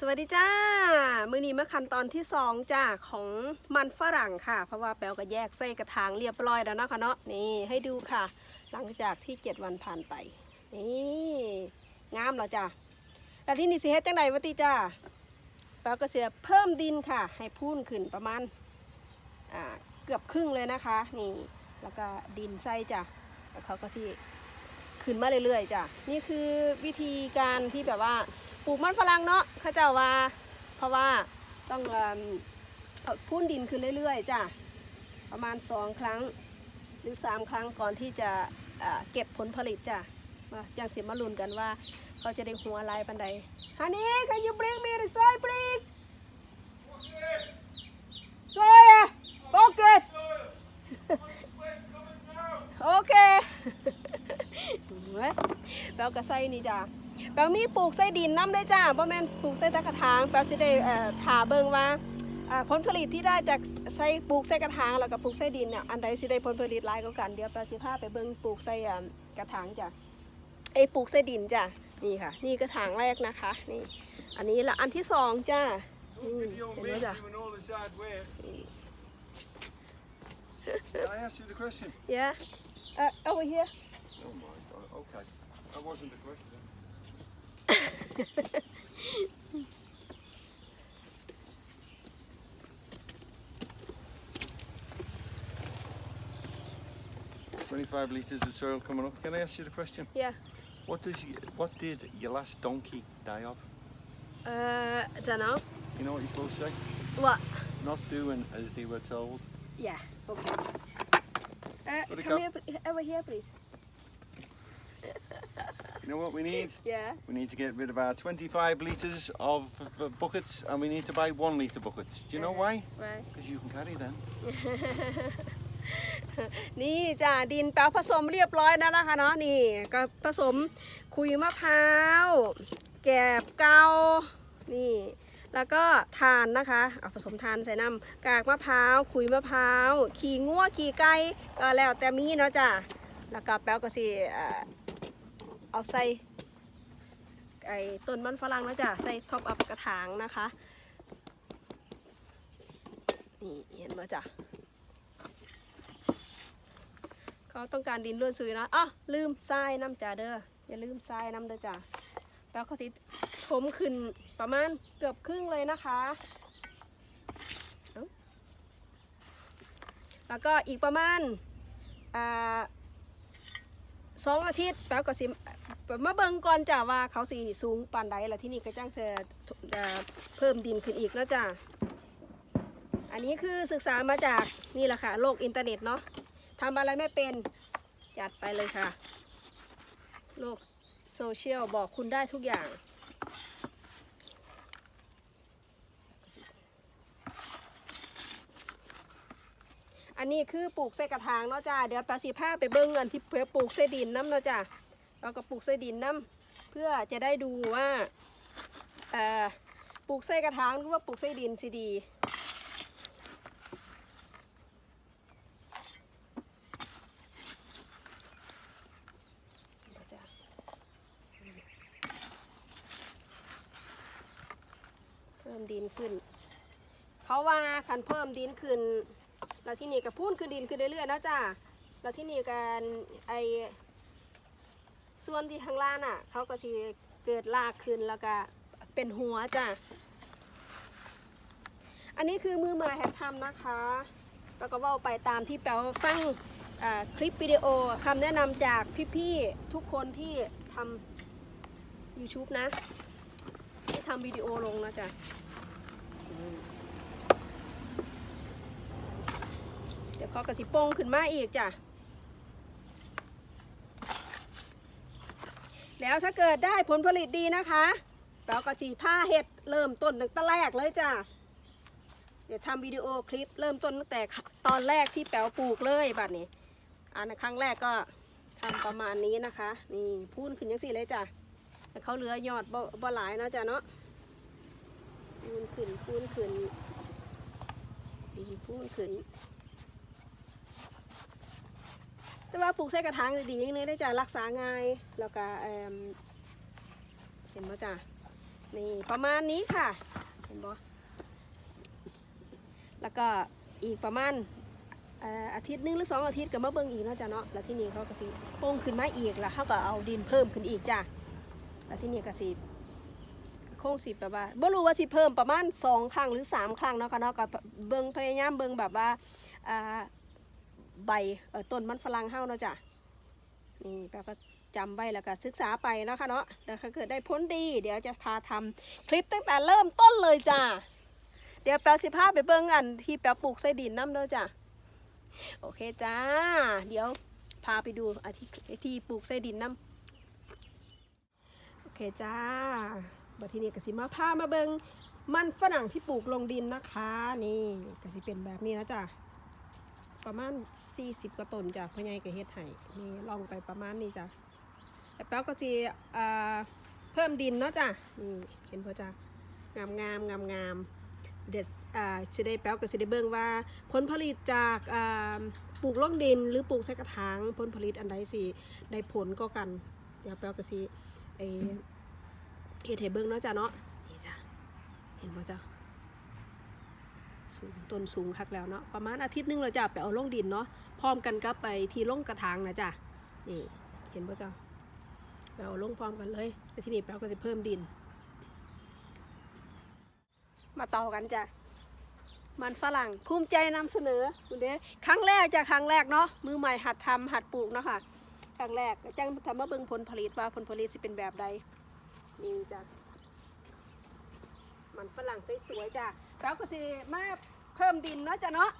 สวัสดีจ้า มือนี้มาขั้นตอนที่สองจ้าของมันฝรั่งค่ะ เพราะว่าแปลก็แยกไส้กระถางเรียบร้อยแล้วนะคะเนาะนี่ให้ดูค่ะ หลังจากที่7วันผ่านไป นี่งามแล้วจ้าแล้วที่นี่สิเฮ็ดจังไดวะติจ้าแปลก็เสียเพิ่มดินค่ะ ให้พูนขึ้นประมาณอ่าเกือบครึ่งเลยนะคะ นี่แล้วก็ดินใส่จ้ะแล้วเขาก็สิ ขึ้นมาเรื่อยๆจ้ะนี่คือวิธีการที่แบบว่าปลูกมันฝรั่งเนาะเขาเจ้าว่า เพราะว่าต้องเอาพุ่นดินขึ้นเรื่อยๆจ้ะประมาณสองครั้งหรือสามครั้งก่อนที่จะเก็บผลผลิตจ้ะมาจังสิมาลุ้นกันว่า เขาจะได้หัวลายปันใดฮันนี่ can you bring me the soil please soil pocket โอ เคเว้ยแปลกระไส้นี่จ้ะแปลมีปลูกไส้ดินน้ำได้จ้าเพราะแม่นปลูกไส้ตะกระถางแปลสิได้เอ่อถาเบิ่งว่าอ่าผลผลิตที่ได้จากไส้ปลูกไส้กระถางแล้วก็ปลูกไส้ดินเนี่ยอันใดสิได้ผลผลิตหลายกว่ากันเดี๋ยวแปลสิพาไปเบิ่งปลูกไส้อ่ากระถางจ้ะไอยปลูกไส้ดินจ้ะนี่ค่ะ นี่กระถางแรกนะคะนี่อันนี้ละอันที่สองจ้า Look at your Mm, mate yeah. doing all this hard work. นี่ Can I ask you the question? yeah uh, over here Oh my god, okay. That wasn't the question. Twenty-five litres of soil coming up. Can I ask you the question? yeah What does you, what did your last donkey die of? uh I don't know You know what you're supposed to say? what Not doing as they were told. Yeah, okay. Uh, come here, over here, please. You know what we need? Yeah. We need to get rid of our 25 litres of uh, buckets and we need to buy one litre buckets. Do you know why? Right. Because you can carry them. นี่จ้ะดินแปลวผสมเรียบร้อยแล้วนะคะเนาะนี่ก็ผสมคุยมะพร้าวแกบเกานี่แล้วก็ทานนะคะเอาผสมทานใส่น้ำกากมะพร้าวคุยมะพร้าวขี่งัวขี่ไก่ก็แล้วแต่มีเนาะจ้ะแล้วก็แปลวก็สิ เอาใส่ไอ้ต้นมันฝรั่งนะจ้ะใส่ท็อปอัพกระถางนะคะนี่เห็นไหมจ้ะเขาต้องการดินร่วนซุยนะอะลืมทรายน้ำจ่าเด้ออย่าลืมทรายน้ำเด้อจ้ะแล้วเขาสิถมขึ้นประมาณเกือบครึ่งเลยนะคะ แล้วก็อีกประมาณสองอาทิตย์แป๊บก็สิ มาเบิ่งก่อนจ้ะว่าเขาสีสูงปานใดแล้วที่นี่ก็จ้างจะจะเพิ่มดินขึ้นอีกแล้วจ้ะอันนี้คือศึกษามาจากนี่แหละค่ะโลกอินเทอร์เน็ตเนาะทำอะไรไม่เป็นจัดไปเลยค่ะ โลกโซเชียลบอกคุณได้ทุกอย่างอันนี้คือปลูกใส่กระถางเนาะจ้าเดี๋ยวปลาสีผ้าไปเบิ้งเงินที่เพื่อปลูกใส่ดินน้ำเนาะจ้า เราก็ปลูกใส่ดินน้ำเพื่อจะได้ดูว่าปลูกใส่กระถางหรือว่าปลูกใส่ดินสิดีเพิ่มดินขึ้น เขาว่าคันเพิ่มดินขึ้น แล้วที่นี่ก็พูนขึ้นดินขึ้นเรื่อยๆนะจ้ะแล้วที่นี่กันไอ ส่วนที่ข้างล่างอะ เขาก็จะเกิดรากขึ้นแล้วก็เป็นหัวจ้ะ อันนี้คือมือใหม่หัดทำนะคะแล้วก็ว่าไปตามที่แปลว่าฟังคลิปวิดีโอคำแนะนำจากพี่ๆทุกคนที่ทำ YouTube นะ ที่ทำวิดีโอลงนะจ๊ะเดี๋ยวเขากระสิโป้งขึ้นมาอีกจ้ะ แล้วถ้าเกิดได้ผลผลิตดีนะคะเราก็จีผ้าเห็ดเริ่มต้นตั้งแต่แรกเลยจ้ะเดี๋ยวทำวิดีโอคลิปเริ่มต้นตั้งแต่ตอนแรกที่แป๋วปลูกเลยบัดนี้อันครั้งแรกก็ทำประมาณนี้นะคะ นี่พูนขึ้นยังสี่เลยจ้ะเขาเหลือยอดบ่บหลายนะจ้ะเนาะพูนขึ้นพูนขึ้นดีพูนขึ้น แต่ว่าปลูกใส่กระถางดีๆอย่างนี้ได้จ้ะรักษาง่ายแล้วก็เอิ่มเห็นไหมจ้ะนี่ประมาณนี้ค่ะเห็นบ่แล้วก็อีกประมาณอาทิตย์หนึงหรือสองอาทิตย์ก็มาเบิ่งอีกเนาะจ้ะเนาะแล้วที่นี่เขาก็สิโป่งขึ้นมาอีกแล้วเขาก็เอาดินเพิ่มขึ้นอีกจ้ะแล้วที่นี่ก็สิโค้งสิแบบว่าบ่รู้ว่าสิเพิ่มประมาณสองครั้งหรือสามครั้งเนาะค่ะเนาะก็เบิ่งพยายามเบิ่งแบบว่าอ่า ใบต้นมันฝรั่งเฮาเนาะจ้ะนี่แปลก็จำไว้แล้วก็ศึกษาไปเนาะค่ะเนาะแล้วถ้าเกิดได้ผลดี เดี๋ยวจะพาทำคลิปตั้งแต่เริ่มต้นเลยจ้ะเดี๋ยวแปลสิพาพไปเบิ่งอันที่แปลปลูกไส้ดินน้ำเด้อจ้ะโอเคจ้า เดี๋ยวพาไปดูอาที่ที่ปลูกไส้ดินน้ำโอเคจ้าบัดทีนี้กสิมาพามาเบิงมันฝรั่งที่ปลูกลงดินนะคะ นี่กสิเป็นแบบนี้นะจ้ะ ประมาณ 40กว่าต้นจ้ะพ่อใหญ่ก็เฮ็ดให้นี่ลองไปประมาณนี้จ้ะแล้วแป๊วก็สิอ่าเพิ่มดินเนาะจ้ะนี่เห็นพ่อจ้ะงามงามงามงามเด็ดอ่าสิได้แป๊วก็สิได้เบิ่งว่า ผลผลิตจากอ่าปลูกล่องดินหรือปลูกใส่กระถางผลผลิตอันใดสิได้ผลก็กันเดี๋ยวแป๊วก็สิเออเฮ็ดให้เบิ่งเนาะจ้ะเนาะนี่จ้ะเห็นบ่จ้ะ สูงต้นสูงคักแล้วเนาะประมาณอาทิตย์หนึงเราจะไปเอาลงดินเนาะพร้อมกันกับไปที่ลงกระถางนะจ้ะนี่เห็นบ่จ้ะไปเอาลงพร้อมกันเลยแล้วทีนี้แป๊วก็จะเพิ่มดิน มาต่อกันจ้ะมันฝรั่งภูมิใจนำเสนอคุณเด้ครั้งแรกจากครั้งแรกเนาะมือใหม่หัดทำหัดปลูกเนาะค่ะครั้งแรกจังทำมาเบิ่งผลผลิตว่าผลผลิตจะเป็นแบบใดนี่จ้ะมันฝรั่งสวยๆจ้ะ เขาก็สิมาเพิ่มดินเนาะจ้ะเนาะ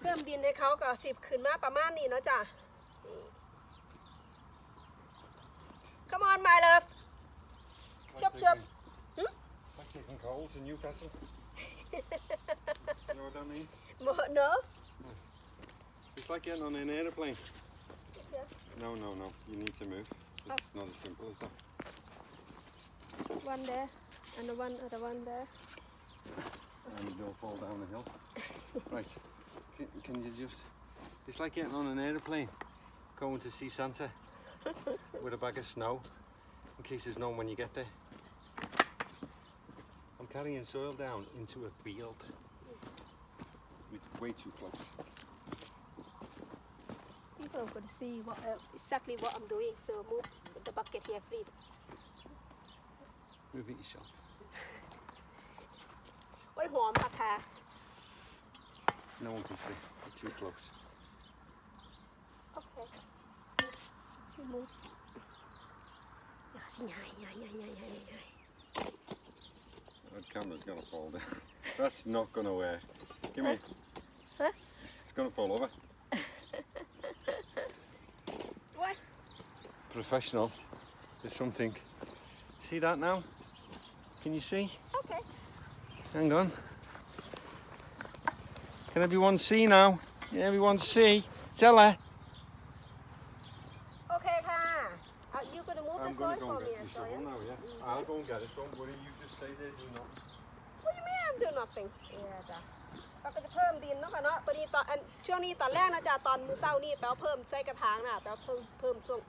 เพิ่มดินให้เขาก็สิบขึ้นมาประมาณนี้เนาะจ้ะนี่ Come on my love Chop, chop. Hmm? Like taking coal to Newcastle. you know what I mean? no It's like getting on an aeroplane. Yeah. No, no, no. You need to move. It's not as simple as that. one there and the one other one there And you don't fall down the hill. right. Can, can you just. It's like getting on an aeroplane, going to see Santa with a bag of snow in case there's none when you get there. I'm carrying soil down into a field. It's way too close. people could see what uh, exactly what I'm doing so move the bucket here please Move it yourself. โอ้ยหอมค่ะค่ะ No one can see. It's too close. โอเคมุกอย่าสิใหญ่ใหญ่ใหญ่ใหญ่ใหญ่ใหญ่ That camera's gonna fall down. That's not gonna work. Give me. Huh? It's gonna fall over. โอ้ย Professional. There's something. See that now? Can you see? โอเค Hang on. Can everyone see now? Yeah, everyone see? Tell her. โอเคค่ะ uh, you gonna move the I'm soil gonna go for and me get the and shovel soil now, yeah? I'll go and get it. Don't worry, you just stay there, do not. what do you mean I'm doing nothing เนี่ยจ้ะเราก็จะเพิ่มดินเนาะค่ะเนาะตอนนี้ตอนอันช่วงนี้ตอนแรกนะจ๊ะตอนมื้อเช้านี่แปลว่าเพิ่มใส่กระถางน่ะแปลว่าเพิ่มเพิ่มช่วง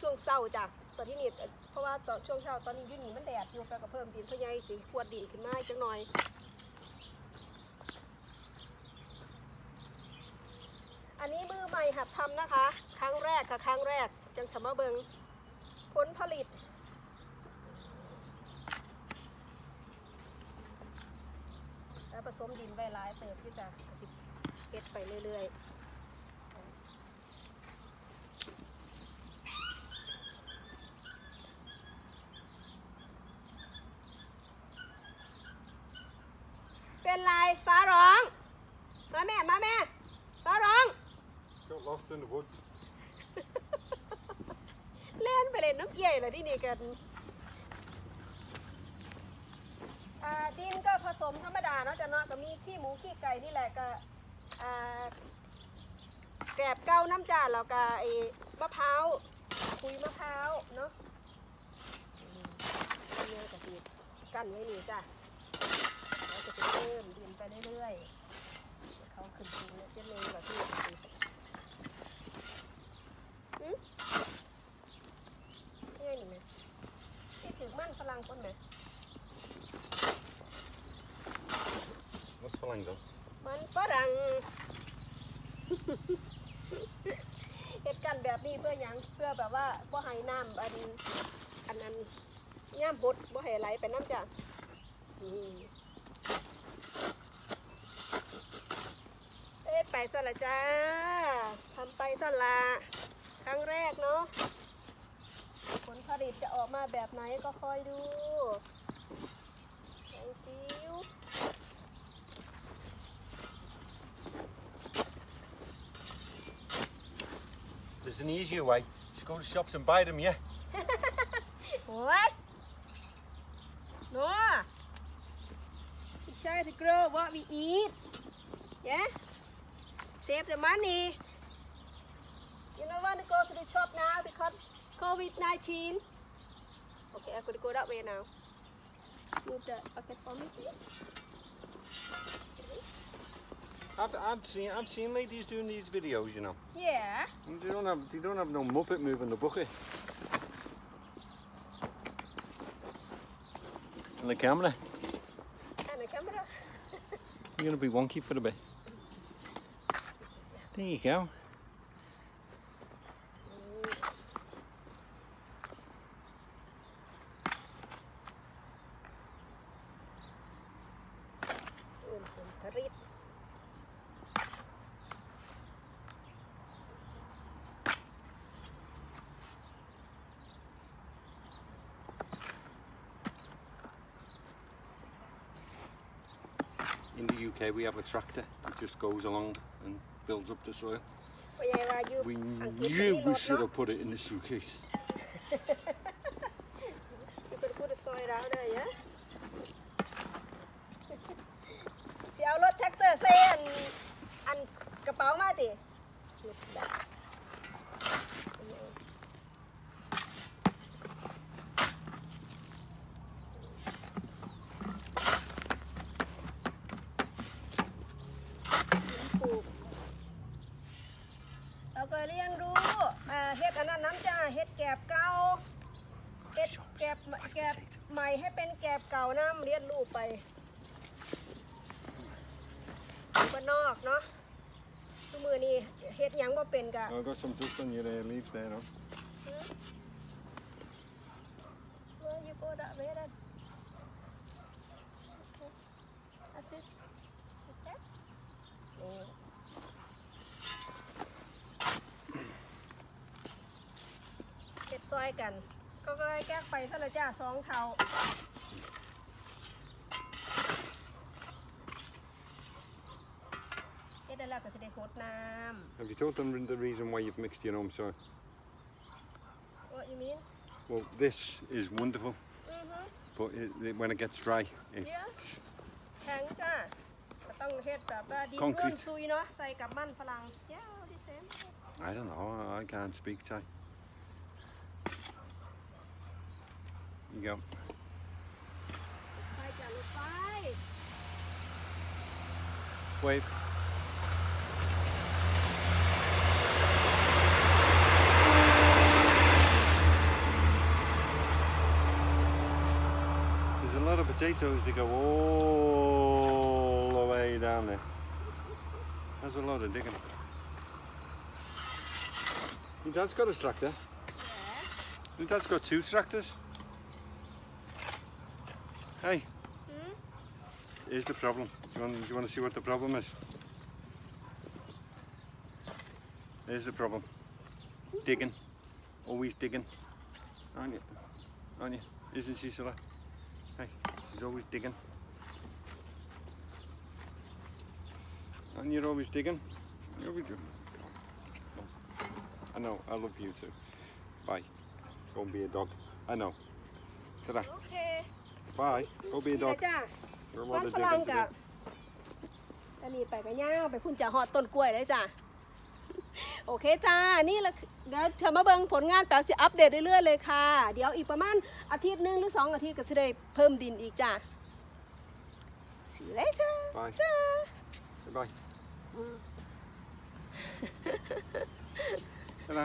ช่วงเช้าจ้ะ ตอนที่นี่เพราะว่าตอนช่วงเช้าตอนนี้ยุ่นี่มันแดดอยู่แปลก็เพิ่มดินเพื่อใหญ่สิขวดดินขึ้นมาอีกจังหน่อยอันนี้มือใหม่หัดทำนะคะ ครั้งแรกค่ะครั้งแรกจังสมาเบิงผลผลิต แล้วผสมดินไว้หลายเติบที่จะกระสิบเก็ดไปเรื่อยๆ เป็นไรฟ้าร้อง มาแม่ มาแม่ ฟ้าร้อง เล่นไปเล่นน้ำเอี่ยเลยที่นี่กันอ่าดินก็ผสมธรรมดาเนาะจะเนาะก็มีขี้หมูขี้ไก่นี่แหละก็อ่าแกลบเก้าน้ำจานแล้วก็ไอ้มะพร้าวคุยมะพร้าวเนาะอืมอันนี้ก็คือกั้นไว้นี่จ้ะแล้วจะเพิ่มดินไปเรื่อยๆเขาขึ้นสูงเนี่ยจะเลยกว่าที่ คนนะ Wat is verlang มันฝรั่ง เหตุการณ์แบบนี้เพื่อยังเพื่อแบบว่าบ่ให้น้ำอันอันนั้นย่ามบดบ่ให้ไหลไปน้ำจ้ะอืมเอ๊ะไปซะละจ้าทำไปซะละครั้งแรกเนาะ ลผลิตจะออกมาแบบไหนก็คอยดู thank you There's an easier way. Just go to shops and buy them, yeah? What? No. We try to grow what we eat. Yeah? Save the money. You don't want to go to the shop now because COVID-19. Okay, I'm going to go that way now. Move the bucket for me, please. I've, I've seen I've seen ladies doing these videos, you know. Yeah. And they don't have they don't have no muppet moving the bucket. And the camera, And the camera. you're gonna be wonky for a bit. There you go. The UK, we have a tractor. It just goes along and builds up the soil. ว่ายังไงว่าอยู่ We อังกฤษ knew มีร we ถ should เนาะ have put it in the suitcase. อยู่เป็นผู้ซอยเราเด้อยะสิเอารถแท็กเตอร์เซนอันกระเป๋ามาติหลุดแบบปลูกเราก็เรียนรู้อ่าเฮ็ดอันนั้นน้ำจ้าเฮ็ดแกบเก่า เก็บแก็บแก็บใหม่ให้เป็นแก็บเก่าน้ำเรียนรู้ไปอยู่บ้านนอกเนาะทุกมือนี่เฮ็ดหยังบ่เป็นกะ I've got some dust on your uh, leaves there, no? Where you go that way then Okay. That's it. Okay. นี่เฮ็ดซอยกัน ก็ก็แก้ไปซะละจ้าสองเท่า แล้วก็สิได้โคดน้ Have you told them the reason why you've mixed your own soil? ำ What you mean Well, this is wonderful, อือฮึ but it, it, when it gets dry, it, Yes. แข็งจ้าก็ต้องเฮ็ดแบบว่าดินร่วน Concrete ซุยเนาะใส่กับมันฝรั่ง Yeah the same I don't know, I, I can't speak Thai. You go. ไฟจ้ะรถไฟ Wave. Lot of potatoes that go all the way down there. There's a lot of digging. Your dad's got a tractor. Yeah. Your dad's got two tractors. Hey, Hmm? here's the problem. Do you, want, do you want to see what the problem is? Here's the problem. Digging. Always digging. Aren't you? Aren't you? Isn't she, Scylla? Hey, she's always digging. And you're always digging. You're always digging. I know, I love you too. Bye. Go and be a dog. I know. Ta-da. โอเค Bye. Go be a นี่แหละ dog. จ้า You're บ้าน allowed ฝ to รั่ง dig กะ today. อันนี้ไปกันย่าวไปพุ่นจะหอดต้นกล้วยเลยจ้า โอเคจ้า นี่แหละเดี๋ยวเธอมาเบิ่งผลงานแปลสิอัปเดตเรื่อยๆเลยค่ะ เดี๋ยวอีกประมาณอาทิตย์หนึงหรือสองอาทิตย์ก็จะได้เพิ่มดินอีกจ้า See you later Bye. จ้า Goodbye. Ta-da.